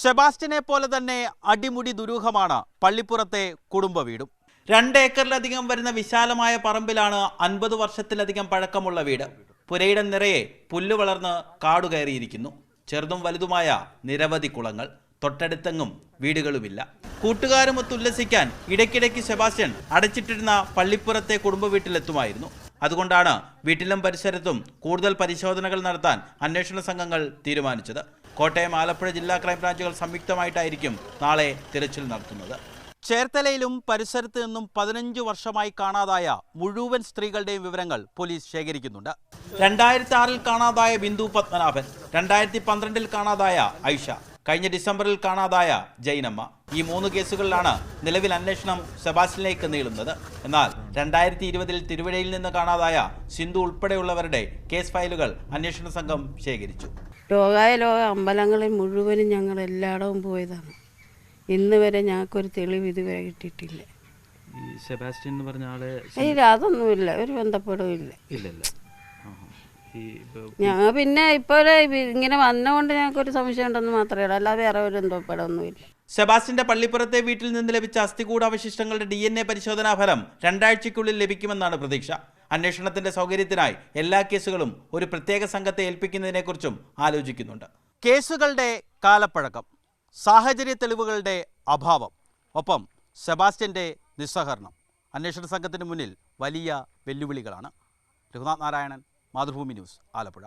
സെബാസ്റ്റ്യനെ പോലെ തന്നെ അടിമുടി ദുരൂഹമാണ് പള്ളിപ്പുറത്തെ കുടുംബ വീടും രണ്ട് ഏക്കറിലധികം വരുന്ന വിശാലമായ പറമ്പിലാണ് അൻപത് വർഷത്തിലധികം പഴക്കമുള്ള വീട്. പുരയുടെ നിറയെ പുല്ല് വളർന്ന് കാടുകയറിയിരിക്കുന്നു. ചെറുതും വലുതുമായ നിരവധി കുളങ്ങൾ. തൊട്ടടുത്തെങ്ങും വീടുകളുമില്ല. കൂട്ടുകാരുമൊത്ത് ഉല്ലസിക്കാൻ ഇടയ്ക്കിടയ്ക്ക് സെബാസ്റ്റ്യൻ അടച്ചിട്ടിരുന്ന പള്ളിപ്പുറത്തെ കുടുംബ വീട്ടിലെത്തുമായിരുന്നു അതുകൊണ്ടാണ് വീട്ടിലും പരിസരത്തും കൂടുതൽ പരിശോധനകൾ നടത്താൻ അന്വേഷണ സംഘങ്ങൾ തീരുമാനിച്ചത്. കോട്ടയം ആലപ്പുഴ ജില്ലാ ക്രൈംബ്രാഞ്ചുകൾ സംയുക്തമായിട്ടായിരിക്കും നാളെ തിരച്ചിൽ നടത്തുന്നത്. ചേർത്തലയിലും പരിസരത്ത് നിന്നും പതിനഞ്ച് വർഷമായി കാണാതായ മുഴുവൻ സ്ത്രീകളുടെയും വിവരങ്ങൾ പോലീസ് ശേഖരിക്കുന്നുണ്ട്. രണ്ടായിരത്തി ആറിൽ കാണാതായ ബിന്ദു പത്മനാഭൻ രണ്ടായിരത്തി പന്ത്രണ്ടിൽ കാണാതായ ഐഷ കഴിഞ്ഞ ഡിസംബറിൽ കാണാതായ ജൈനമ്മ. ഈ മൂന്ന് കേസുകളിലാണ് നിലവിൽ അന്വേഷണം സെബാസ്റ്റിനിലേക്ക് നീളുന്നത്. എന്നാൽ രണ്ടായിരത്തി ഇരുപതിൽ തിരുവഴയിൽ നിന്ന് കാണാതായ സിന്ധു ഉൾപ്പെടെയുള്ളവരുടെ കേസ് ഫയലുകൾ അന്വേഷണ സംഘം ശേഖരിച്ചു. ലോകായ ലോക അമ്പലങ്ങളിൽ മുഴുവനും ഞങ്ങൾ എല്ലായിടവും പോയതാണ്. ഇന്ന് വരെ ഞങ്ങൾക്കൊരു തെളിവ് ഇതുവരെ കിട്ടിയിട്ടില്ല. ഈ സെബാസ്റ്റ്യൻ എന്ന് പറഞ്ഞ ആൾ ഇല്ല അതൊന്നുമില്ല ഒരു ബന്ധപ്പെടുകയില്ല ഇല്ലല്ല ഞങ്ങൾ പിന്നെ ഇപ്പോൾ ഇങ്ങനെ വന്നുകൊണ്ട് ഞങ്ങൾക്കൊരു സംശയം ഉണ്ടെന്ന് മാത്രമേ ഉള്ളൂ. അല്ലാതെ വേറെ ഒരു ബന്ധപ്പെടൊന്നുമില്ല. സെബാസ്റ്റിന്റെ പള്ളിപ്പുറത്തെ വീട്ടിൽ നിന്ന് ലഭിച്ച അസ്ഥികൂടാവശിഷ്ടങ്ങളുടെ ഡി എൻ എ പരിശോധനാ ഫലം രണ്ടാഴ്ചയ്ക്കുള്ളിൽ ലഭിക്കുമെന്നാണ് പ്രതീക്ഷ. അന്വേഷണത്തിന്റെ സൗകര്യത്തിനായി എല്ലാ കേസുകളും ഒരു പ്രത്യേക സംഘത്തെ ഏൽപ്പിക്കുന്നതിനെക്കുറിച്ചും ആലോചിക്കുന്നുണ്ട്. കേസുകളുടെ കാലപ്പഴക്കം സാഹചര്യ തെളിവുകളുടെ അഭാവം ഒപ്പം സെബാസ്റ്റ്യന്റെ നിസ്സഹകരണം അന്വേഷണ സംഘത്തിന് മുന്നിൽ വലിയ വെല്ലുവിളികളാണ്. രഘുനാഥ് നാരായണൻ മാതൃഭൂമി ന്യൂസ് ആലപ്പുഴ.